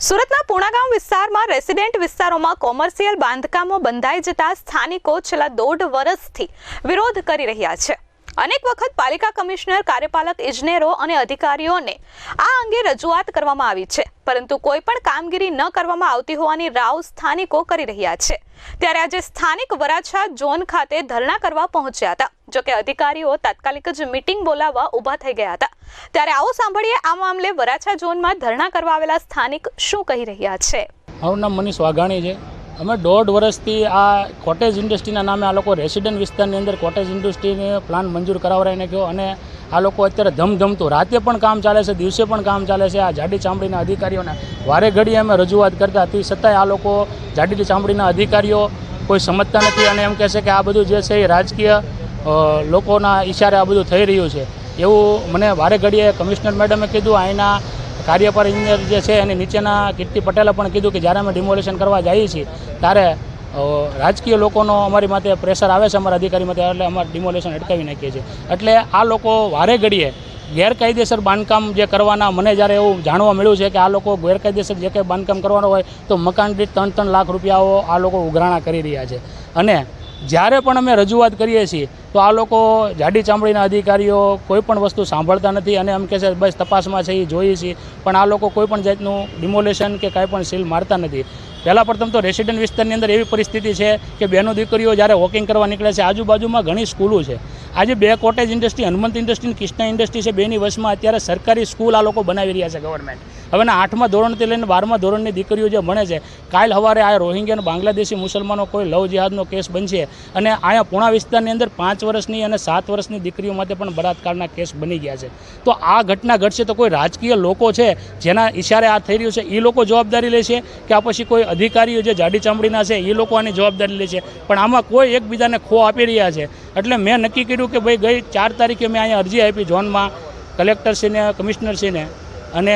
સુરતના પુણાગામ વિસ્તારમાં રેસિડેન્ટ વિસ્તારોમાં કોમર્શિયલ બાંધકામો બંધાઈ જતા સ્થાનિકો છેલ્લા દોઢ વર્ષથી વિરોધ કરી રહ્યા છે. અનેક વખત પાલિકા કમિશનર, કાર્યપાલક ઇજનેરો અને અધિકારીઓને આ અંગે રજૂઆત કરવામાં આવી છે. પરંતુ કોઈ પણ કામગીરી ન કરવામાં આવતી હોવાની રાવ સ્થાનિકો કરી રહ્યા છે. ત્યારે આજે સ્થાનિક વરાછા ઝોન ખાતે ધરણા કરવા પહોંચ્યા હતા. જોકે અધિકારીઓ તાત્કાલિક જ મીટિંગ બોલાવવા ઊભા થઈ ગયા હતા. ત્યારે આવો સાંભળીએ આ મામલે વરાછા ઝોનમાં ધરણા કરવા આવેલા સ્થાનિક શું કહી રહ્યા છે? મારું નામ મનીષ વાઘાણી છે. અમે દોઢ વર્ષથી આ કોટેજ ઇન્ડસ્ટ્રીના નામે આ લોકો રેસિડન્ટ વિસ્તારની અંદર કોટેજ ઇન્ડસ્ટ્રીને પ્લાન મંજૂર કરાવરાઈને ગયો અને આ લોકો અત્યારે ધમધમતું રાતે પણ કામ ચાલે છે, દિવસે પણ કામ ચાલે છે. આ જાડી ચામડીના અધિકારીઓને વારે ઘડીએ અમે રજૂઆત કરતા હતી. છતાંય આ લોકો જાડી ચામડીના અધિકારીઓ કોઈ સમજતા નથી અને એમ કહે છે કે આ બધું જે છે એ રાજકીય લોકોના ઈશારે આ બધું થઈ રહ્યું છે. એવું મને વારે ઘડીએ કમિશનર મેડમે કીધું, અહીંના કાર્યપાલક ઇજનેર જે છે એની નીચેના કીર્તિ પટેલે પણ કીધું કે જ્યારે અમે ડિમોલેશન કરવા જઈએ છીએ, ત્યારે રાજકીય લોકોનો અમારી માથે પ્રેશર આવે છે અમારા અધિકારી માથે, એટલે અમારે ડિમોલેશન અટકાવી નાખીએ છીએ. એટલે આ લોકો વારે ઘડીએ ગેરકાયદેસર બાંધકામ જે કરવાના, મને જ્યારે એવું જાણવા મળ્યું છે કે આ લોકો ગેરકાયદેસર જે કંઈ બાંધકામ કરવાનું હોય, તો મકાન દીઠ ત્રણ ત્રણ લાખ રૂપિયાઓ આ લોકો ઉઘરાણા કરી રહ્યા છે. અને જ્યારે પણ અમે રજૂઆત કરીએ છીએ, તો આ લોકો જાડી ચામડીના અધિકારીઓ કોઈ પણ વસ્તુ સાંભળતા નથી અને એમ કહે છે, બસ તપાસમાં છે એ જોઈએ છીએ. પણ આ લોકો કોઈ પણ જાતનું ડિમોલેશન કે કાંઈ પણ સીલ મારતા નથી. પહેલાં પ્રથમ તો રેસિડન્ટ વિસ્તારની અંદર એવી પરિસ્થિતિ છે કે બહેનો દીકરીઓ જ્યારે વોકિંગ કરવા નીકળે છે, આજુબાજુમાં ઘણી સ્કૂલો છે. આજે બે કોટેજ ઇન્ડસ્ટ્રી, હનુમંત ઇન્ડસ્ટ્રી અને કૃષ્ણા ઇન્ડસ્ટ્રી છે, બેની વચમાં અત્યારે સરકારી સ્કૂલ આ લોકો બનાવી રહ્યા છે ગવર્મેન્ટ. હવેના આઠમા ધોરણથી લઈને બારમા ધોરણની દીકરીઓ જે ભણે છે, કાલ સવારે આ રોહિંગ્યા અને બાંગ્લાદેશી મુસલમાનો કોઈ લવ જિહાદનો કેસ બનશે અને અહીંયા પૂણા વિસ્તારની અંદર પાંચ વર્ષની અને સાત વર્ષની દીકરીઓ માટે પણ બળાત્કારના કેસ બની ગયા છે. તો આ ઘટના ઘટશે તો કોઈ રાજકીય લોકો છે, જેના ઈશારે આ થઈ રહ્યું છે એ લોકો જવાબદારી લેશે કે આ પછી કોઈ અધિકારીઓ જે જાડી ચામડીના છે એ લોકો આની જવાબદારી લે છે પણ આમાં કોઈ એકબીજાને ખો આપી રહ્યા છે. એટલે મેં નક્કી કર્યું કે ભાઈ ગઈ ચાર તારીખે મેં અહીંયા અરજી આપી, ઝોનમાં કલેક્ટરશ્રીને કમિશનરશ્રીને અને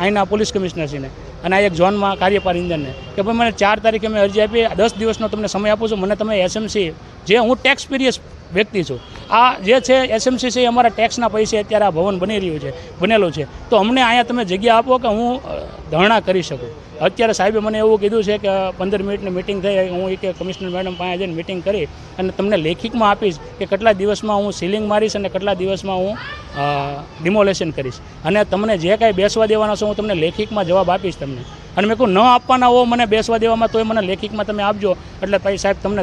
અહીંના પોલીસ કમિશનરશ્રીને અને આ એક ઝોનમાં કાર્યપાલ ઇન્જનને કે ભાઈ, મને ચાર તારીખે મેં અરજી આપી, દસ દિવસનો તમને સમય આપું છું. મને તમે એસએમસી, જે હું ટેક્સ પીરિયસ વ્યક્તિ છું. આ જે છે એસએમસી છે, એ અમારા ટેક્સના પૈસે અત્યારે આ ભવન બની રહ્યું છે, બનેલું છે. તો અમને અહીંયા તમે જગ્યા આપો કે હું ધરણા કરી શકું. અત્યારે સાહેબે મને એવું કીધું છે કે પંદર મિનિટની મિટિંગ થઈ, હું એક કમિશનર મેડમ પાસે જઈને મિટિંગ કરી અને તમને લેખિતમાં આપીશ કે કેટલા દિવસમાં હું સીલિંગ મારીશ અને કેટલા દિવસમાં હું ડિમોલેશન કરીશ. અને તમને જે કાંઈ બેસવા દેવાના છો, હું તમને લેખિતમાં જવાબ આપીશ તમને. અને મેં કહું ન આપવાના હો, મને બેસવા દેવામાં તોય મને લેખિતમાં તમે આપજો. એટલે પછી સાહેબ તમને